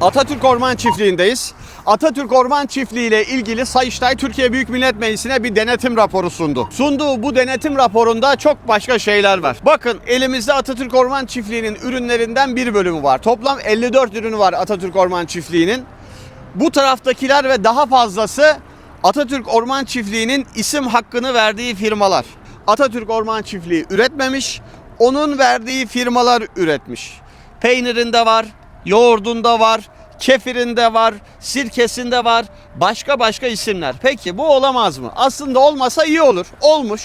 Atatürk Orman Çiftliği'ndeyiz. Atatürk Orman Çiftliği ile ilgili Sayıştay Türkiye Büyük Millet Meclisi'ne bir denetim raporu sundu. Sunduğu bu denetim raporunda çok başka şeyler var. Bakın elimizde Atatürk Orman Çiftliği'nin ürünlerinden bir bölümü var. Toplam 54 ürünü var Atatürk Orman Çiftliği'nin. Bu taraftakiler ve daha fazlası Atatürk Orman Çiftliği'nin isim hakkını verdiği firmalar. Atatürk Orman Çiftliği üretmemiş, onun verdiği firmalar üretmiş. Peynirinde var, yoğurdunda var, kefirinde var, sirkesinde var, başka başka isimler. Peki bu olamaz mı? Aslında olmasa iyi olur. Olmuş.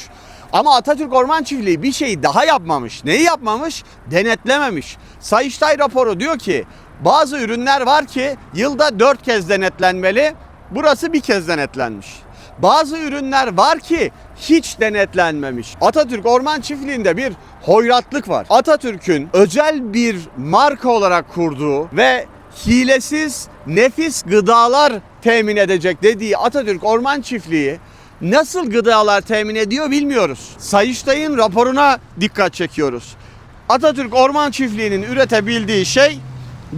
Ama Atatürk Orman Çiftliği bir şeyi daha yapmamış. Neyi yapmamış? Denetlememiş. Sayıştay raporu diyor ki bazı ürünler var ki yılda dört kez denetlenmeli. Burası bir kez denetlenmiş. Bazı ürünler var ki hiç denetlenmemiş. Atatürk Orman Çiftliği'nde bir hoyratlık var. Atatürk'ün özel bir marka olarak kurduğu ve hilesiz nefis gıdalar temin edecek dediği Atatürk Orman Çiftliği nasıl gıdalar temin ediyor bilmiyoruz. Sayıştay'ın raporuna dikkat çekiyoruz. Atatürk Orman Çiftliği'nin üretebildiği şey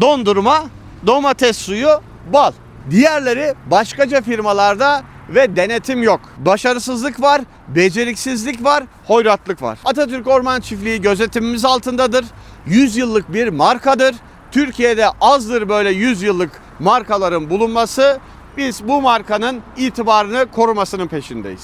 dondurma, domates suyu, bal. Diğerleri başkaca firmalarda ve denetim yok. Başarısızlık var, beceriksizlik var, hoyratlık var. Atatürk Orman Çiftliği gözetimimiz altındadır. 100 yıllık bir markadır. Türkiye'de azdır böyle 100 yıllık markaların bulunması. Biz bu markanın itibarını korumasının peşindeyiz.